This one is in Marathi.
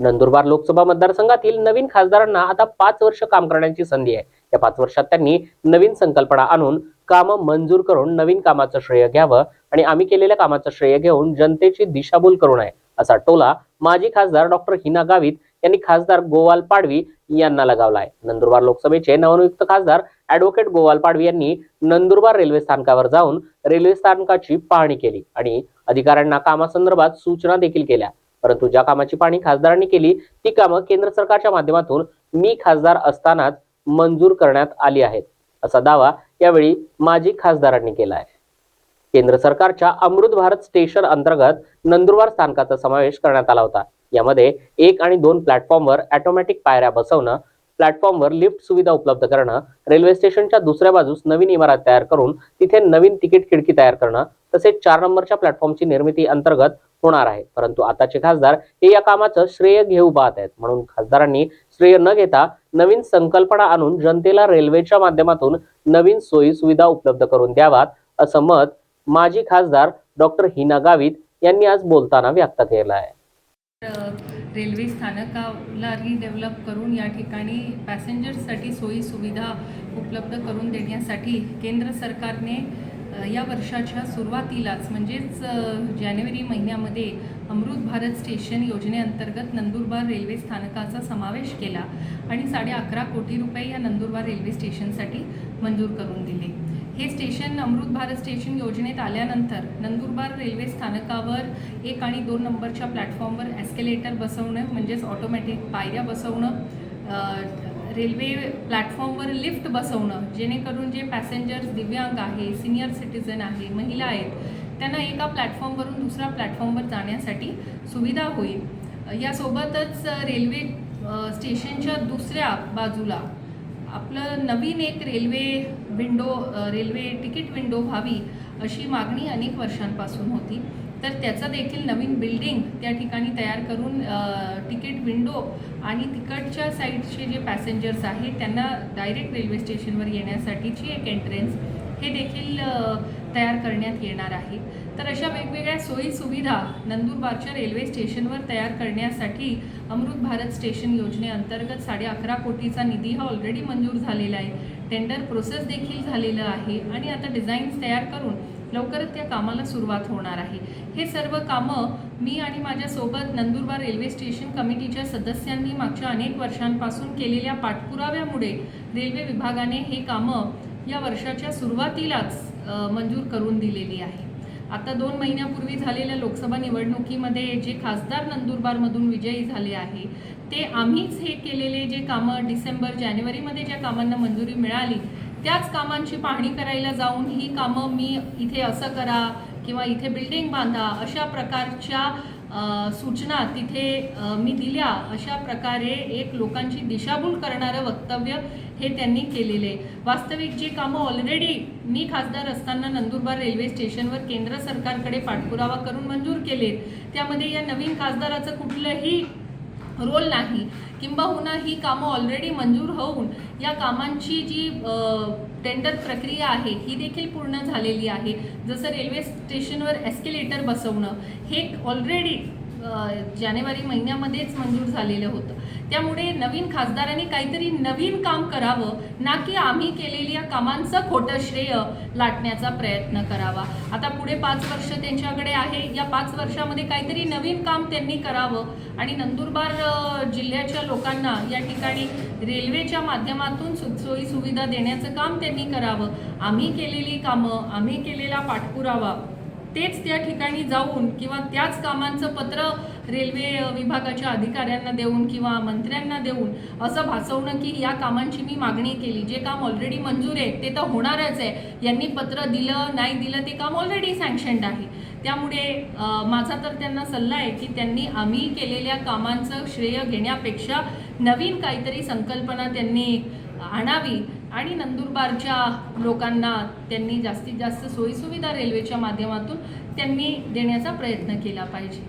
नंदुरबार लोकसभा मतदारसंघातील नवीन खासदारांना आता पाच वर्ष काम करण्याची संधी आहे. या पाच वर्षात त्यांनी नवीन संकल्पना आणून कामं मंजूर करून नवीन कामाचं श्रेय घ्यावं आणि आम्ही केलेल्या कामाचं श्रेय घेऊन जनतेची दिशाभूल करू नये असा टोला माजी खासदार डॉक्टर हिना गावित यांनी खासदार गोवाल पाडवी यांना लगावलाय नंदुरबार लोकसभेचे नवनियुक्त खासदार ऍडव्होकेट गोवाल पाडवी यांनी नंदुरबार रेल्वे स्थानकावर जाऊन रेल्वे स्थानकाची पाहणी केली आणि अधिकाऱ्यांना कामासंदर्भात सूचना देखील केल्या. परंतु ज्या कामाची पाहणी खासदारांनी केली ती कामं केंद्र सरकारच्या माध्यमातून मी खासदार असतानाच मंजूर करण्यात आली आहेत असा दावा यावेळी माजी खासदारांनी केला आहे केंद्र सरकारच्या अमृत भारत स्टेशन अंतर्गत नंदुरबार स्थानकाचा समावेश करण्यात आला होता. यामध्ये एक आणि दोन प्लॅटफॉर्मवर ऑटोमॅटिक पायऱ्या बसवणं प्लॅटफॉर्मवर लिफ्ट सुविधा उपलब्ध करणं रेल्वे स्टेशनच्या दुसऱ्या बाजूस नवीन इमारत तयार करून तिथे नवीन तिकीट खिडकी तयार करणं तसेच चार नंबरच्या प्लॅटफॉर्मची निर्मिती अंतर्गत होणार आहे. परंतु आताचे खासदार हे या कामाचं श्रेय घेऊ पाहत आहेत. म्हणून खासदारांनी श्रेय न घेता नवीन संकल्पना आणून जनतेला रेल्वेच्या माध्यमातून नवीन सोयी सुविधा उपलब्ध करून द्यावात असं मत माजी खासदार डॉक्टर हिना गावित यांनी आज बोलताना व्यक्त केलं आहे. रेल्वे स्थानकाला डेव्हलप करून या ठिकाणी पॅसेंजर्ससाठी सोयी सुविधा उपलब्ध करून देण्यासाठी केंद्र सरकारने या वर्षाच्या सुरुवातीलाच म्हणजेच जानेवारी महिन्यामध्ये अमृत भारत स्टेशन योजनेअंतर्गत नंदुरबार रेल्वे स्थानकाचा समावेश केला आणि साडे अकरा कोटी रुपये या नंदुरबार रेल्वे स्टेशनसाठी मंजूर करून दिले. हे स्टेशन अमृत भारत स्टेशन योजनेत आल्यानंतर नंदुरबार रेल्वे स्थानकावर एक आणि दोन नंबरच्या प्लॅटफॉर्मवर ॲस्केलेटर बसवणं म्हणजेच ऑटोमॅटिक पायऱ्या बसवणं रेल्वे प्लॅटफॉर्मवर लिफ्ट बसवणं जेणेकरून जे पॅसेंजर्स दिव्यांग आहे सिनियर सिटीजन आहे महिला आहेत त्यांना एका प्लॅटफॉर्मवरून दुसऱ्या प्लॅटफॉर्मवर जाण्यासाठी सुविधा होईल. यासोबतच रेल्वे स्टेशनच्या दुसऱ्या बाजूला आपलं नवीन एक railway window railway ticket window व्हावी अशी मागणी अनेक वर्षांपासून होती. तर त्याचं देखील नवीन बिल्डिंग त्या ठिकाणी तयार करून तिकीट विंडो आणि तिकडच्या साईडचे जे पॅसेंजर्स आहेत त्यांना डायरेक्ट रेल्वे स्टेशनवर येण्यासाठीची एक एंट्रन्स हे देखील तयार करण्यात येणार आहे. तर अशा वेगवेगळ्या सोयी सुविधा नंदुरबारच्या रेल्वे स्टेशनवर तयार करण्यासाठी अमृत भारत स्टेशन योजनेअंतर्गत साडे अकरा कोटीचा निधी हा ऑलरेडी मंजूर झालेला आहे. टेंडर प्रोसेस देखील झालेलं आहे आणि आता डिझाईन्स तयार करून लवकरच त्या कामाला सुरुवात होणार आहे. हे सर्व कामं मी आणि माझ्यासोबत नंदुरबार रेल्वे स्टेशन कमिटीच्या सदस्यांनी मागच्या अनेक वर्षांपासून केलेल्या पाठपुराव्यामुळे रेल्वे विभागाने हे कामं या वर्षाच्या सुरुवातीलाच मंजूर करून दिलेली आहे. आता दोन महिन्यापूर्वी झालेल्या लोकसभा निवडणुकीमध्ये जे खासदार नंदुरबारमधून विजयी झाले आहे ते आम्हीच हे केलेले जे कामं डिसेंबर जानेवारीमध्ये ज्या कामांना मंजुरी मिळाली त्याच कामांची पाहणी करायला जाऊन ही कामं मी इथे असं करा किंवा इथे बिल्डिंग बांधा अशा प्रकारच्या सूचना तिथे मी दिल्या अशा प्रकारे एक लोकांची दिशाभूल करणारं वक्तव्य हे त्यांनी केलेले. वास्तविक जी कामं ऑलरेडी मी खासदार असताना नंदुरबार रेल्वे स्टेशनवर केंद्र सरकारकडे पाठपुरावा करून मंजूर केलेत. त्यामध्ये या नवीन खासदाराचं कुठलंही रोल नाही. किंबहुना ही कामं ऑलरेडी मंजूर होऊन या कामांची जी टेंडर प्रक्रिया आहे ही देखील पूर्ण झालेली आहे. जसं रेल्वे स्टेशनवर एस्केलेटर बसवणं हे ऑलरेडी जानेवारी महिन्यामध्येच मंजूर झालेलं होतं. त्यामुळे नवीन खासदारांनी काहीतरी नवीन काम करावं ना की आम्ही केलेल्या कामांचं खोटं श्रेय लाटण्याचा प्रयत्न करावा. आता पुढे पाच वर्ष त्यांच्याकडे आहे. या पाच वर्षामध्ये काहीतरी नवीन काम त्यांनी करावं. आणि नंदुरबार जिल्ह्याच्या लोकांना या ठिकाणी रेल्वेच्या माध्यमातून सुखसोयी सुविधा देण्याचं काम त्यांनी करावं. आम्ही केलेली कामं आम्ही केलेला पाठपुरावा तेच त्या ठिकाणी जाऊन किंवा त्याच कामांचं पत्र रेल्वे विभागाच्या अधिकाऱ्यांना देऊन किंवा मंत्र्यांना देऊन असं भासवणं की या कामांची मी मागणी केली. जे काम ऑलरेडी मंजूर आहे ते तर होणारच आहे. यांनी पत्र दिलं नाही दिलं ते काम ऑलरेडी सँक्शन्ड आहे. त्यामुळे माझा तर त्यांना सल्ला आहे की त्यांनी आम्ही केलेल्या कामांचं श्रेय घेण्यापेक्षा नवीन काहीतरी संकल्पना त्यांनी आणावी. आणि नंदुरबारच्या लोकांना त्यांनी जास्तीत जास्त सोयीसुविधा रेल्वेच्या माध्यमातून त्यांनी देण्याचा प्रयत्न केला पाहिजे.